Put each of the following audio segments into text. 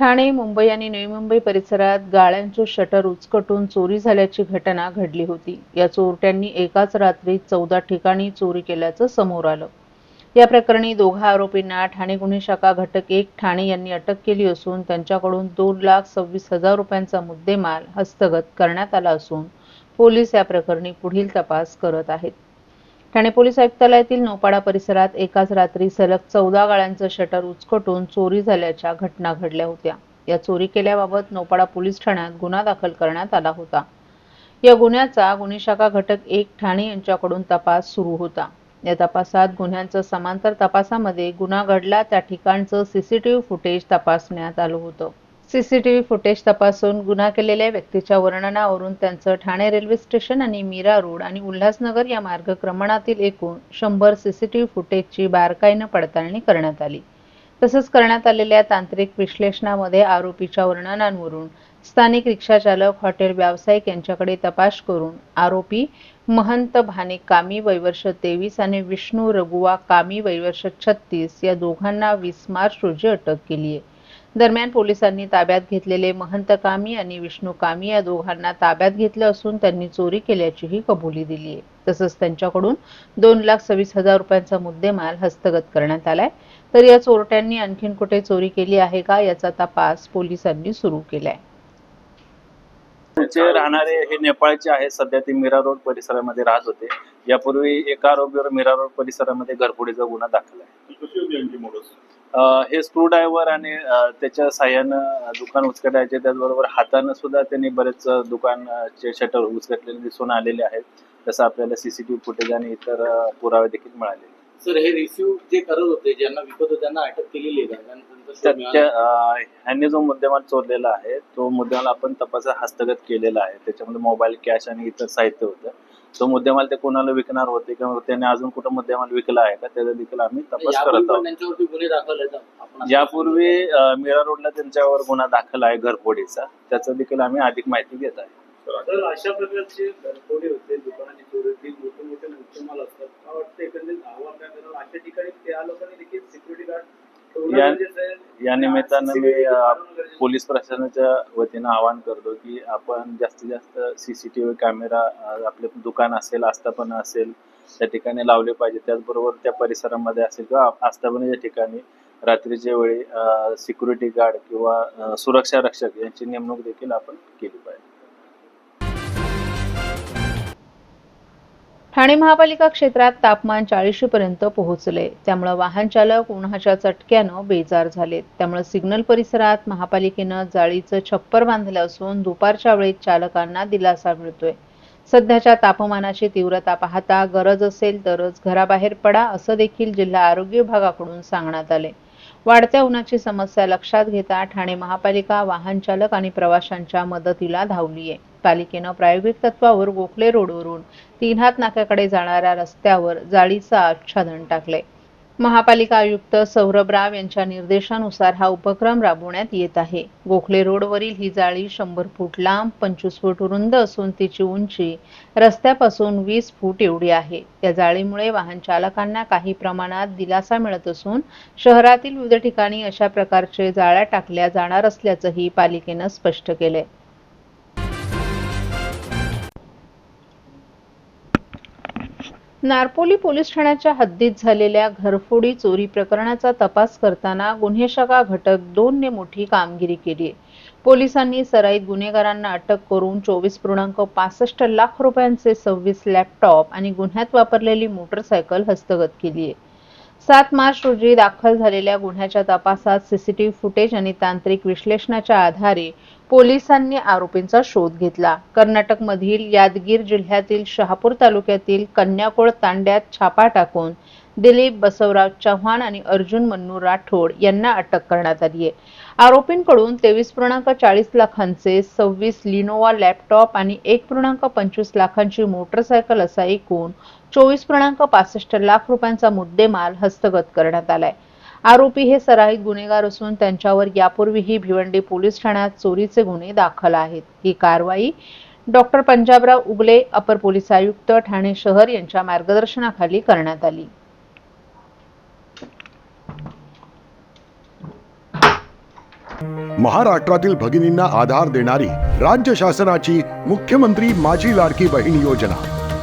ठाणे मुंबई आणि नवी मुंबई परिसरात गाळ्यांचे शटर उचकटून चोरी झाल्याची घटना घडली होती. या चोरट्यांनी एकाच रात्री चौदा ठिकाणी चोरी केल्याचं समोर आलं. या प्रकरणी दोघा आरोपींना ठाणे गुन्हे शाखा घटक एक ठाणे यांनी अटक केली असून त्यांच्याकडून दोन लाख सव्वीस हजार रुपयांचा मुद्देमाल हस्तगत करण्यात आला असून पोलीस या प्रकरणी पुढील तपास करत आहेत. ठाणे पोलीस आयुक्तालयातील नौपाडा परिसरात एकाच रात्री सलग चौदा गाळ्यांचं शटर उचकटून चोरी झाल्याच्या घटना घडल्या होत्या. या चोरी केल्याबाबत नौपाडा पोलीस ठाण्यात गुन्हा दाखल करण्यात आला होता. या गुन्ह्याचा गुन्हे शाखा घटक एक ठाणे यांच्याकडून तपास सुरू होता. या तपासात गुन्ह्यांचं समांतर तपासामध्ये गुन्हा घडला त्या ठिकाणचं सीसीटीव्ही फुटेज तपासण्यात आलं होतं. सीसीटीव्ही फुटेज तपासून गुन्हा केलेल्या व्यक्तीच्या वर्णनावरून त्यांचं ठाणे रेल्वे स्टेशन आणि मीरा रोड आणि उल्हासनगर या मार्गक्रमणातील एकूण शंभर सीसीटीव्ही फुटेजची बारकाईनं पडताळणी करण्यात आली. तसंच करण्यात आलेल्या तांत्रिक विश्लेषणामध्ये आरोपीच्या वर्णनांवरून स्थानिक रिक्षाचालक हॉटेल व्यावसायिक यांच्याकडे तपास करून आरोपी महंत भाने कामी वैवर्ष तेवीस आणि विष्णू रघुवा कामी वैवर्ष छत्तीस या दोघांना वीस मार्च रोजी अटक केली आहे दरम्यान पोलिसांनी ताब्यात घेतलेले महंत कामी आणि विष्णू कामी या दोघांना ताब्यात घेतलं असून त्यांनी चोरी केल्याचीही कबुली दिली आहे तसंच त्यांच्याकडून दोन लाख सव्वीस हजार रुपयांचा मुद्देमाल हस्तगत करण्यात आलाय. तर या चोरट्यांनी आणखीन कुठे चोरी केली आहे का याचा तपास पोलिसांनी सुरू केलाय. जे राहणारे हे नेपाळचे आहेत सध्या ते मीरा रोड परिसरामध्ये राहत होते. यापूर्वी एका आरोपीवर मीरा रोड परिसरामध्ये घरफोडीचा गुन्हा दाखल आहे. हे स्क्रू ड्रायव्हर आणि त्याच्या साह्यानं दुकान उचकटायचे त्याचबरोबर हातानं सुद्धा त्यांनी बरेच दुकानचे शटर उचकटलेले दिसून आलेले आहेत. तसं आपल्याला सीसीटीव्ही फुटेज आणि इतर पुरावे देखील मिळाले. सर हे रिसिव्ह जे करत होते ज्यांना विकत होते त्यांना अटक केलेली आहे ह्यांनी जो मुद्देमाल चोरलेला आहे तो मुद्देमाल आपण तपासात हस्तगत केलेला आहे. त्याच्यामध्ये मोबाईल कॅश आणि इतर साहित्य होतं. तो मुद्देमाल ते कोणाला विकणार होते किंवा त्याने अजून कुठं मुद्देमाल विकला आहे का त्याचा देखील आम्ही तपास यापूर्वी करत आहोत. त्यांच्यावरती गुन्हे दाखल आहेत. आपण असं- यापूर्वी अं, मीरा रोडला त्यांच्यावर गुन्हा दाखल आहे घरफोडीचा त्याचा देखील आम्ही अधिक माहिती घेत आहे. तर अशा प्रकारचे घरफोडी होते दुकानाची चोरी होती मोठे मोठे मुद्देमाल असतात. मला वाटतं एकंदरीत आव्हान काय करणार अशा ठिकाणी त्या लोकांनी देखील सिक्युरिटी गार्ड ठेवणं या- निमित्ताने या निमित्तानं मी पोलीस प्रशासनाच्या वतीनं आवाहन करतो की आपण जास्तीत जास्त सीसीटीव्ही कॅमेरा आपले दुकान असेल आस्थापना असेल त्या ठिकाणी लावले पाहिजे. त्याचबरोबर त्या परिसरामध्ये असेल किंवा आस्थापनेच्या ठिकाणी रात्रीच्या वेळी सिक्युरिटी गार्ड किंवा सुरक्षा रक्षक यांची नेमणूक देखील आपण केली पाहिजे. ठाणे महापालिका क्षेत्रात तापमान चाळीशी पर्यंत पोहोचले. त्यामुळे वाहन चालक उन्हाच्या चटक्यानं बेजार झालेत. त्यामुळे सिग्नल परिसरात महापालिकेनं जाळीचं छप्पर बांधलं असून दुपारच्या वेळेत चालकांना दिलासा मिळतोय. सध्याच्या तापमानाची तीव्रता पाहता गरज असेल तरच घराबाहेर पडा असं देखील जिल्हा आरोग्य विभागाकडून सांगण्यात आले वाढत्या उन्हाची समस्या लक्षात घेता ठाणे महापालिका वाहन चालक आणि प्रवाशांच्या मदतीला धावली आहे पालिकेनं प्रायोगिक तत्वावर गोखले रोडवरून तीन हात नाक्याकडे जाणाऱ्या रस्त्यावर जाळीचं आच्छादन टाकले. महापालिका आयुक्त सौरभ राव यांच्या निर्देशानुसार हा उपक्रम राबवण्यात येत आहे. गोखले रोडवरील ही जाळी शंभर फूट लांब पंचवीस फूट रुंद असून तिची उंची रस्त्यापासून वीस फूट एवढी आहे. या जाळीमुळे वाहन चालकांना काही प्रमाणात दिलासा मिळत असून शहरातील विविध ठिकाणी अशा प्रकारचे जाळ्या टाकल्या जाणार असल्याचंही पालिकेनं स्पष्ट केलंय. नारपोली पोलीस ठाण्याच्या हद्दीत झालेल्या घरफोडी चोरी प्रकरणाचा तपास करताना गुन्हे शाखा घटक दोनने मोठी कामगिरी केली आहे. पोलिसांनी सराईत गुन्हेगारांना अटक करून चोवीस पूर्णांक पासष्ट लाख रुपयांचे सव्वीस लॅपटॉप आणि गुन्ह्यात वापरलेली मोटरसायकल हस्तगत केली आहे. सात मार्च रोजी दाखल झालेल्या गुन्ह्याच्या तपासात सीसीटीव्ही फुटेज आणि तांत्रिक विश्लेषणाच्या आधारे पोलिसांनी आरोपींचा शोध घेतला. कर्नाटकमधील यादगीर जिल्ह्यातील शहापूर तालुक्यातील कन्याकोळ तांड्यात छापा टाकून दिलीप बसवराव चव्हाण आणि अर्जुन मन्नू राठोड यांना अटक करण्यात आली आहे. आरोपींकडून तेवीस पूर्णांक चाळीस लाखांचे सव्वीस लिनोवा लॅपटॉप आणि एक पूर्णांक पंचवीस लाखांची मोटरसायकल असा एकूण चोवीस पूर्णांक पासष्ट लाख रुपयांचा मुद्देमाल हस्तगत करण्यात आलाय. आरोपी हे सराईत गुन्हेगार असून त्यांच्यावर यापूर्वीही भिवंडी पोलीस ठाण्यात चोरीचे गुन्हे दाखल आहेत. ही कारवाई डॉक्टर पंजाबराव उगले अपर पोलीस आयुक्त ठाणे शहर यांच्या मार्गदर्शनाखाली करण्यात आली. महाराष्ट्रातील भगिनींना आधार देणारी राज्य शासनाची मुख्यमंत्री माझी लाडकी बहीण योजना.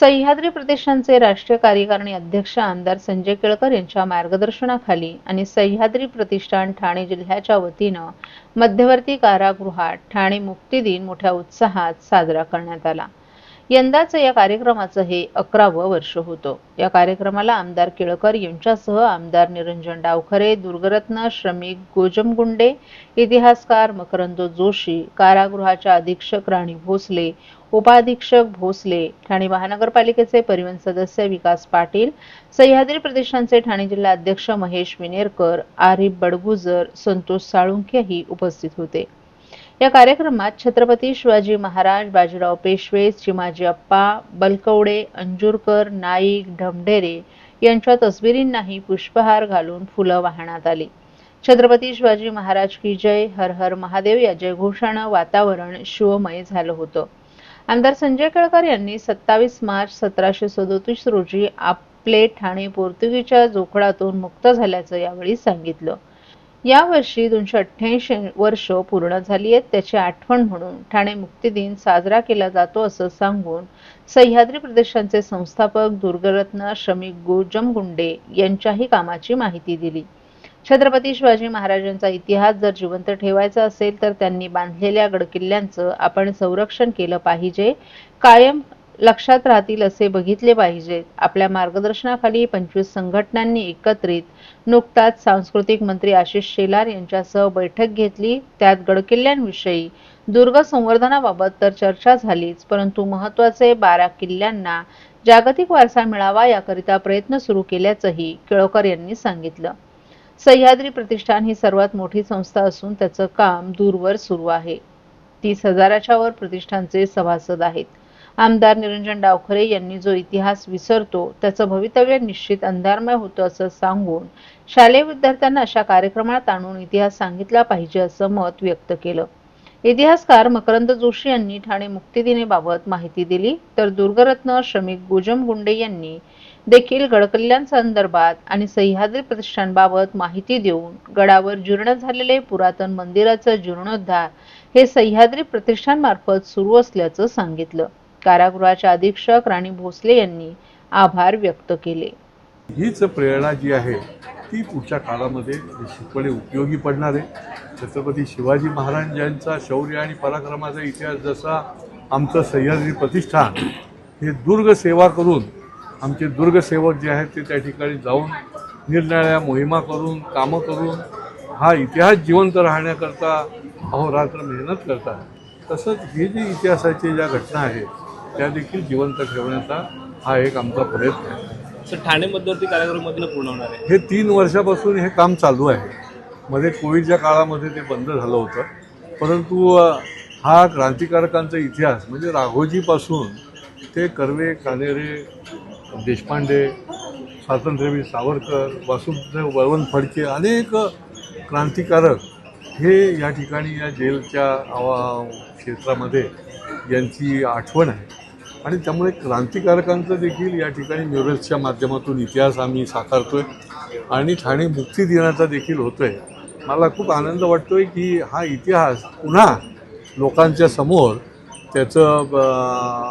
सह्याद्री प्रदेशांचे राष्ट्रीय कार्यकारिणी अध्यक्ष आमदार संजय केळकर यांच्या मार्गदर्शनाखाली आणि सह्याद्री प्रतिष्ठान ठाणे जिल्ह्याच्या वतीनं मध्यवर्ती कारागृहात ठाणे मुक्ती दिन मोठ्या उत्साहात साजरा करण्यात आला. यंदाचं या कार्यक्रमाचं हे अकरावं वर्ष होतं. या कार्यक्रमाला आमदार केळकर यांच्यासह आमदार निरंजन डावखरे दुर्गरत्न श्रमिक गोजमगुंडे इतिहासकार मकरंद जोशी कारागृहाच्या अधीक्षक राणी भोसले उपाधीक्षक भोसले ठाणे महानगरपालिकेचे परिवहन सदस्य विकास पाटील सह्याद्री प्रदेशांचे ठाणे जिल्हा अध्यक्ष महेश विनेरकर आरिफ बडगुजर संतोष साळुंखेही उपस्थित होते. या कार्यक्रमात छत्रपती शिवाजी महाराज बाजीराव पेशवे चिमाजी अप्पा बलकवडे अंजुरकर नाईक ढमढेरे यांच्या तस्विरींनाही पुष्पहार घालून फुलं वाहण्यात आली. छत्रपती शिवाजी महाराज की जय हर हर महादेव या जयघोषानं वातावरण शिवमय झालं होतं. आमदार संजय केळकर यांनी सत्तावीस मार्च सतराशे सदोतीस रोजी आपले ठाणे पोर्तुगीजच्या जोखडातून मुक्त झाल्याचं यावेळी सांगितलं. यावर्षी दोनशे अठ्ठ्याऐंशी वर्ष पूर्ण झाली आहेत त्याची आठवण म्हणून ठाणे मुक्ती दिन साजरा केला जातो असं सांगून सह्याद्री प्रदेशांचे संस्थापक दुर्गरत्न श्रमिक गोजमगुंडे यांच्याही कामाची माहिती दिली. छत्रपती शिवाजी महाराजांचा इतिहास जर जिवंत ठेवायचा असेल तर त्यांनी बांधलेल्या गडकिल्ल्यांचं आपण संरक्षण केलं पाहिजे. कायम लक्षात राहतील असे बघितले पाहिजे. आपल्या मार्गदर्शनाखाली पंचवीस संघटनांनी एकत्रित नुकताच सांस्कृतिक मंत्री आशिष शेलार यांच्यासह बैठक घेतली. त्यात गडकिल्ल्यांविषयी दुर्ग संवर्धनाबाबत तर चर्चा झालीच परंतु महत्त्वाचे बारा किल्ल्यांना जागतिक वारसा मिळावा याकरिता प्रयत्न सुरू केल्याचंही केळकर यांनी सांगितलं. सह्याद्री प्रतिष्ठान ही सर्वात मोठी संस्था असून त्याचं काम दूरवर सुरू आहे. तीस हजाराच्या वर प्रतिष्ठानचे सभासद आहेत. आमदार निरंजन डावखरे यांनी जो इतिहास विसरतो त्याचं भवितव्य निश्चित अंधारमय होतं असं सांगून शालेय विद्यार्थ्यांना अशा कार्यक्रमात आणून इतिहास सांगितला पाहिजे असं मत व्यक्त केलं. इतिहासकार मकरंद जोशी यांनी ठाणे मुक्तिदिनेबाबत माहिती दिली. तर दुर्गरत्न श्रमिक गोजमगुंडे यांनी देखील गडकिल्ल्यांसंदर्भात आणि सह्याद्री प्रतिष्ठानबाबत माहिती देऊन गडावर जीर्ण झालेले पुरातन मंदिराचं जीर्णोद्धार हे सह्याद्री प्रतिष्ठानमार्फत सुरू असल्याचं सांगितलं. कारागृहाच्या अधीक्षक राणी भोसले यांनी आभार व्यक्त केले. हीच प्रेरणा जी आहे ती पुढच्या काळामध्ये निश्चितपणे उपयोगी पडणार आहे. छत्रपती शिवाजी महाराजांचा शौर्य आणि पराक्रमाचा इतिहास जसा आमचं सह्याद्री प्रतिष्ठान हे दुर्ग सेवा करून आमचे दुर्गसेवक जे आहेत ते त्या ठिकाणी जाऊन निरनिराळ्या मोहिमा करून कामं करून हा इतिहास जिवंत राहण्याकरता अहोरात्र मेहनत करतात. तसंच हे जे इतिहासाचे ज्या घटना आहेत त्या देखील जिवंत ठेवण्याचा हा एक आमचा प्रयत्न आहे. सर ठाणे मध्यवर्ती कारागृहामधून पूर्ण होणार आहे. हे तीन वर्षापासून हे काम चालू आहे. मध्ये कोविडच्या काळामध्ये ते बंद झालं होतं. परंतु हा क्रांतिकारकांचा इतिहास म्हणजे राघोजीपासून ते कर्वे कानेरे देशपांडे स्वातंत्र्यवीर सावरकर वासुदेव बळवंत फडके अनेक क्रांतिकारक हे या ठिकाणी या जेलच्या आवा क्षेत्रामध्ये यांची आठवण आहे. आणि त्यामुळे क्रांतिकारकांचं देखील या ठिकाणी म्युरल्सच्या माध्यमातून इतिहास आम्ही साकारतो आहे आणि ठाणे मुक्ती दिनाचा देखील होतो आहे मला खूप आनंद वाटतो आहे की हा इतिहास पुन्हा लोकांच्या समोर त्याचं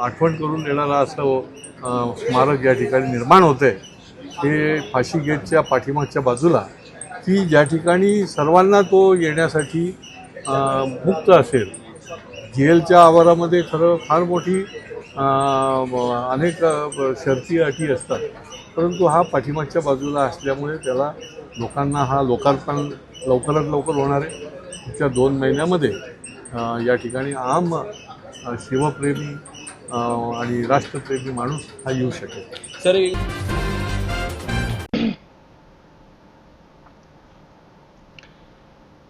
आठवण करून देणारा असं स्मारक या ठिकाणी निर्माण होतंय. हे फाशी गेटच्या पाठीमागच्या बाजूला की ज्या ठिकाणी सर्वांना तो येण्यासाठी मुक्त असेल जेलच्या आवारामध्ये खरं फार मोठी अनेक शर्ती अटी असतात. परंतु हा पाठीमागच्या बाजूला असल्यामुळे त्याला लोकांना हा लोकार्पण लवकरात लवकर होणार आहे. पुढच्या दोन महिन्यामध्ये या ठिकाणी आम शिवप्रेमी आणि राष्ट्रप्रेमी माणूस हा येऊ शकेल. सर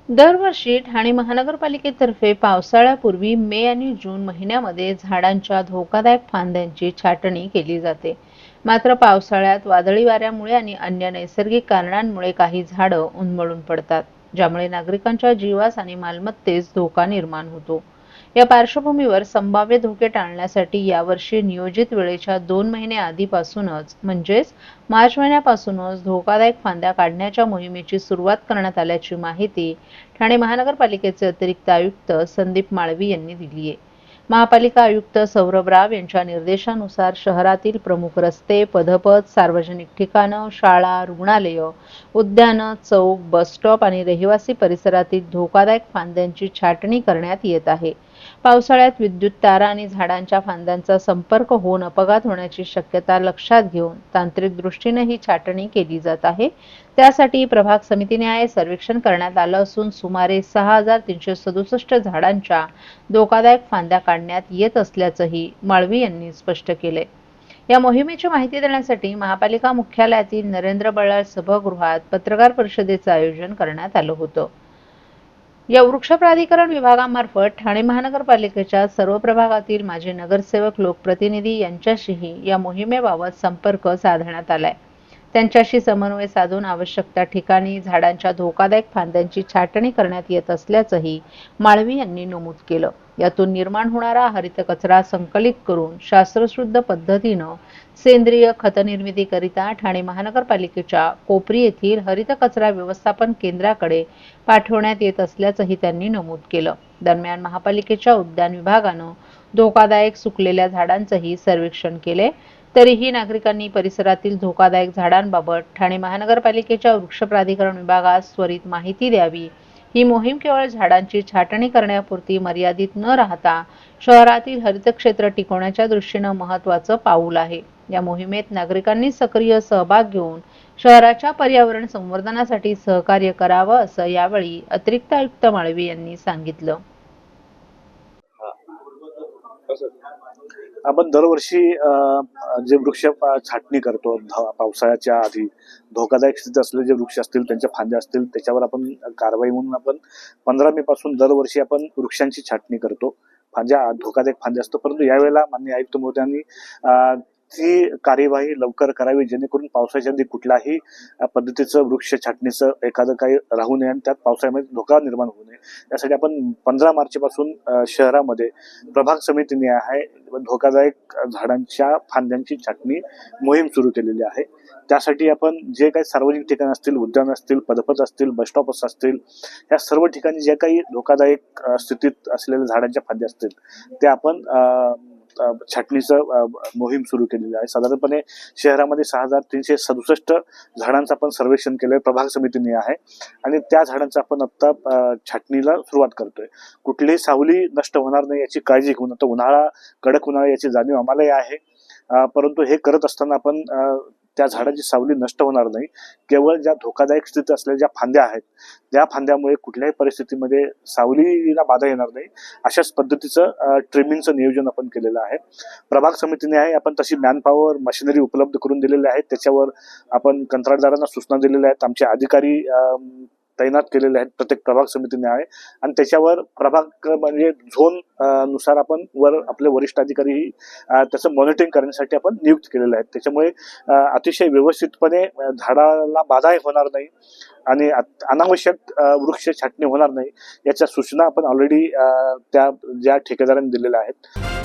दरवर्षी ठाणे महानगरपालिकेतर्फे पावसाळ्यापूर्वी मे आणि जून महिन्यामध्ये झाडांच्या धोकादायक फांद्यांची छाटणी केली जाते. मात्र पावसाळ्यात वादळी वाऱ्यामुळे आणि अन्य नैसर्गिक कारणांमुळे काही झाडं उन्मळून पडतात ज्यामुळे नागरिकांच्या जीवास आणि मालमत्तेस धोका निर्माण होतो. या पार्श्वभूमीवर संभाव्य धोके टाळण्यासाठी यावर्षी नियोजित वेळेच्या दोन महिने आधीपासूनच म्हणजेच मार्च महिन्यापासूनच धोकादायक फांद्या काढण्याच्या मोहिमेची सुरुवात करण्यात आल्याची माहिती ठाणे महानगरपालिकेचे अतिरिक्त आयुक्त संदीप माळवी यांनी दिली आहे. महापालिका आयुक्त सौरभ राव यांच्या निर्देशानुसार शहरातील प्रमुख रस्ते पदपथ सार्वजनिक ठिकाणं शाळा रुग्णालयं उद्यानं चौक बसस्टॉप आणि रहिवासी परिसरातील धोकादायक फांद्यांची छाटणी करण्यात येत आहे. पावसाळ्यात विद्युत तारा आणि झाडांच्या फांद्यांचा संपर्क होऊन अपघात होण्याची शक्यता लक्षात घेऊन तांत्रिक दृष्टीने ही छाटणी केली जात आहे. त्यासाठी प्रभाग समितीने सर्वेक्षण करण्यात आलं असून सुमारे सहा हजार तीनशे सदुसष्ट झाडांच्या धोकादायक फांद्या काढण्यात येत असल्याचंही माळवी यांनी स्पष्ट केले या मोहिमेची माहिती देण्यासाठी महापालिका मुख्यालयातील नरेंद्र बळार सभागृहात पत्रकार परिषदेचं आयोजन करण्यात आलं होतं. या वृक्ष प्राधिकरण विभागामार्फत ठाणे महानगरपालिकेच्या सर्व प्रभागातील माजी नगरसेवक लोकप्रतिनिधी यांच्याशीही या मोहिमेबाबत संपर्क साधण्यात आलाय. त्यांच्याशी समन्वय साधून आवश्यक त्या ठिकाणी झाडांच्या धोकादायक फांद्यांची छाटणी करण्यात येत असल्याचंही माळवी यांनी नमूद केलं. यातून निर्माण होणारा हरित कचरा संकलित करून शास्त्रशुद्ध पद्धतीनं सेंद्रिय खत निर्मितीकरिता ठाणे महानगरपालिकेच्या कोपरी येथील हरित कचरा व्यवस्थापन केंद्राकडे पाठवण्यात येत असल्याचंही त्यांनी नमूद केलं. दरम्यान महापालिकेच्या उद्यान विभागानं धोकादायक सुकलेल्या झाडांचंही सर्वेक्षण केले. तरीही नागरिकांनी परिसरातील धोकादायक झाडांबाबत ठाणे महानगरपालिकेच्या वृक्ष प्राधिकरण विभागास त्वरित माहिती द्यावी. ही मोहीम केवळ झाडांची छाटणी करण्यापुरती मर्यादित न राहता शहरातील हरित क्षेत्र टिकवण्याच्या दृष्टीनं महत्वाचं पाऊल आहे. या मोहिमेत नागरिकांनी सक्रिय सहभाग घेऊन शहराच्या पर्यावरण संवर्धनासाठी सहकार्य करावं असं यावेळी अतिरिक्त आयुक्त माळवी यांनी सांगितलं. आपण दरवर्षी जे वृक्ष छाटणी करतो ध- पावसाळ्याच्या आधी धोकादायक स्थितीत असलेले जे वृक्ष असतील त्यांच्या फांद्या असतील त्याच्यावर आपण कारवाई म्हणून आपण पंधरा मे पासून दरवर्षी आपण वृक्षांची छाटणी करतो. फांद्या धोकादायक फांद्या असतो परंतु यावेळेला माननीय आयुक्त महोदयांनी ती कार्यवाही लवकर करावी जेणेकरून पावसाच्या आधी कुठलाही पद्धतीचं वृक्ष छाटणीचं एखादं काही राहू नये आणि त्यात पावसाळ्यामध्ये धोका निर्माण होऊ नये. यासाठी आपण पंधरा मार्चपासून शहरामध्ये प्रभाग समितीने आहे. धोकादायक झाडांच्या फांद्यांची छाटणी मोहीम सुरू केलेली आहे. त्यासाठी आपण जे काही सार्वजनिक ठिकाण असतील उद्यान असतील पदपथ असतील बसस्टॉप असतील या सर्व ठिकाणी जे काही धोकादायक स्थितीत असलेल्या झाडांच्या फांद्या असतील ते आपण छाटणीचं मोहीम सुरू केलेली आहे. साधारणपणे शहरामध्ये सहा हजार तीनशे सदुसष्ट झाडांचं आपण सर्वेक्षण केलंय प्रभाग समितीने आहे. आणि त्या झाडांचं आपण आत्ता छाटणीला सुरुवात करतोय. कुठलीही सावली नष्ट होणार नाही याची काळजी घेऊन आता उन्हाळा कडक उन्हाळा याची जाणीव आम्हालाही आहे. परंतु हे करत असताना आपण त्या झाडाची सावली नष्ट होणार नाही. केवळ ज्या धोकादायक स्थितीत असलेल्या ज्या फांद्या आहेत त्या फांद्यामुळे कुठल्याही परिस्थितीमध्ये सावलीला बाधा येणार नाही. अशाच पद्धतीचं ट्रिमिंगचं नियोजन आपण केलेलं आहे. प्रभाग समितीने आहे आपण तशी मॅनपॉवर मशिनरी उपलब्ध करून दिलेली आहे. त्याच्यावर आपण कंत्राटदारांना सूचना दिलेल्या आहेत. आमचे अधिकारी तैनात केलेले आहेत. प्रत्येक प्रभाग समितीने आहे. आणि त्याच्यावर प्रभाग म्हणजे झोननुसार आपण वर आपले वरिष्ठ अधिकारी त्याचं मॉनिटरिंग करण्यासाठी आपण नियुक्त केलेले आहेत. त्याच्यामुळे अतिशय व्यवस्थितपणे झाडाला बाधाही होणार नाही आणि अनावश्यक वृक्ष छाटणी होणार नाही याच्या सूचना आपण ऑलरेडी त्या ज्या ठेकेदारांनी दिलेल्या आहेत.